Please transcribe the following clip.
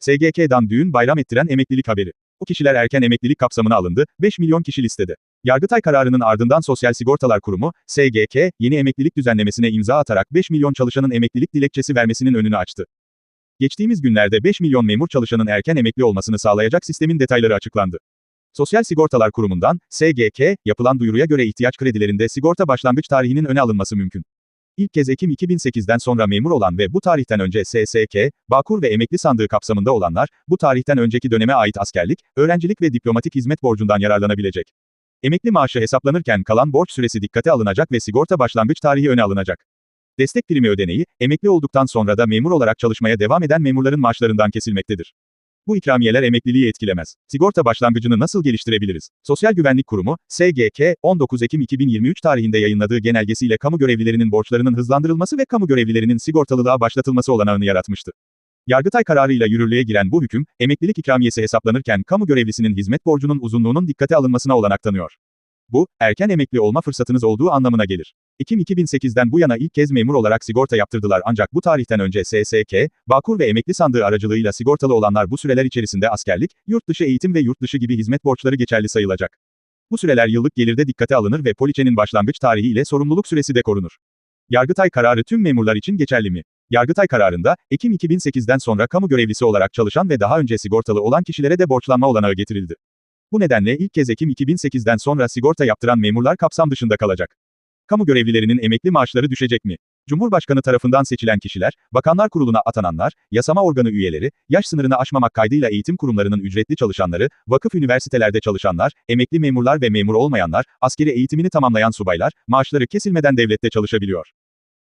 SGK'dan düğün bayram ettiren emeklilik haberi. Bu kişiler erken emeklilik kapsamına alındı, 5 milyon kişi listede. Yargıtay kararının ardından Sosyal Sigortalar Kurumu, SGK, yeni emeklilik düzenlemesine imza atarak 5 milyon çalışanın emeklilik dilekçesi vermesinin önünü açtı. Geçtiğimiz günlerde 5 milyon memur çalışanın erken emekli olmasını sağlayacak sistemin detayları açıklandı. Sosyal Sigortalar Kurumu'ndan, SGK, yapılan duyuruya göre ihtiyaç kredilerinde sigorta başlangıç tarihinin öne alınması mümkün. İlk kez Ekim 2008'den sonra memur olan ve bu tarihten önce SSK, Bağkur ve emekli sandığı kapsamında olanlar, bu tarihten önceki döneme ait askerlik, öğrencilik ve diplomatik hizmet borcundan yararlanabilecek. Emekli maaşı hesaplanırken kalan borç süresi dikkate alınacak ve sigorta başlangıç tarihi öne alınacak. Destek primi ödeneği, emekli olduktan sonra da memur olarak çalışmaya devam eden memurların maaşlarından kesilmektedir. Bu ikramiyeler emekliliği etkilemez. Sigorta başlangıcını nasıl geliştirebiliriz? Sosyal Güvenlik Kurumu, SGK, 19 Ekim 2023 tarihinde yayınladığı genelgesiyle kamu görevlilerinin borçlarının hızlandırılması ve kamu görevlilerinin sigortalılığa başlatılması olanağını yaratmıştı. Yargıtay kararıyla yürürlüğe giren bu hüküm, emeklilik ikramiyesi hesaplanırken kamu görevlisinin hizmet borcunun uzunluğunun dikkate alınmasına olanak tanıyor. Bu, erken emekli olma fırsatınız olduğu anlamına gelir. Ekim 2008'den bu yana ilk kez memur olarak sigorta yaptırdılar ancak bu tarihten önce SSK, Bağkur ve emekli sandığı aracılığıyla sigortalı olanlar bu süreler içerisinde askerlik, yurt dışı eğitim ve yurt dışı gibi hizmet borçları geçerli sayılacak. Bu süreler yıllık gelirde dikkate alınır ve poliçenin başlangıç tarihi ile sorumluluk süresi de korunur. Yargıtay kararı tüm memurlar için geçerli mi? Yargıtay kararında, Ekim 2008'den sonra kamu görevlisi olarak çalışan ve daha önce sigortalı olan kişilere de borçlanma olanağı getirildi. Bu nedenle ilk kez Ekim 2008'den sonra sigorta yaptıran memurlar kapsam dışında kalacak. Kamu görevlilerinin emekli maaşları düşecek mi? Cumhurbaşkanı tarafından seçilen kişiler, Bakanlar Kurulu'na atananlar, yasama organı üyeleri, yaş sınırını aşmamak kaydıyla eğitim kurumlarının ücretli çalışanları, vakıf üniversitelerde çalışanlar, emekli memurlar ve memur olmayanlar, askeri eğitimini tamamlayan subaylar, maaşları kesilmeden devlette çalışabiliyor.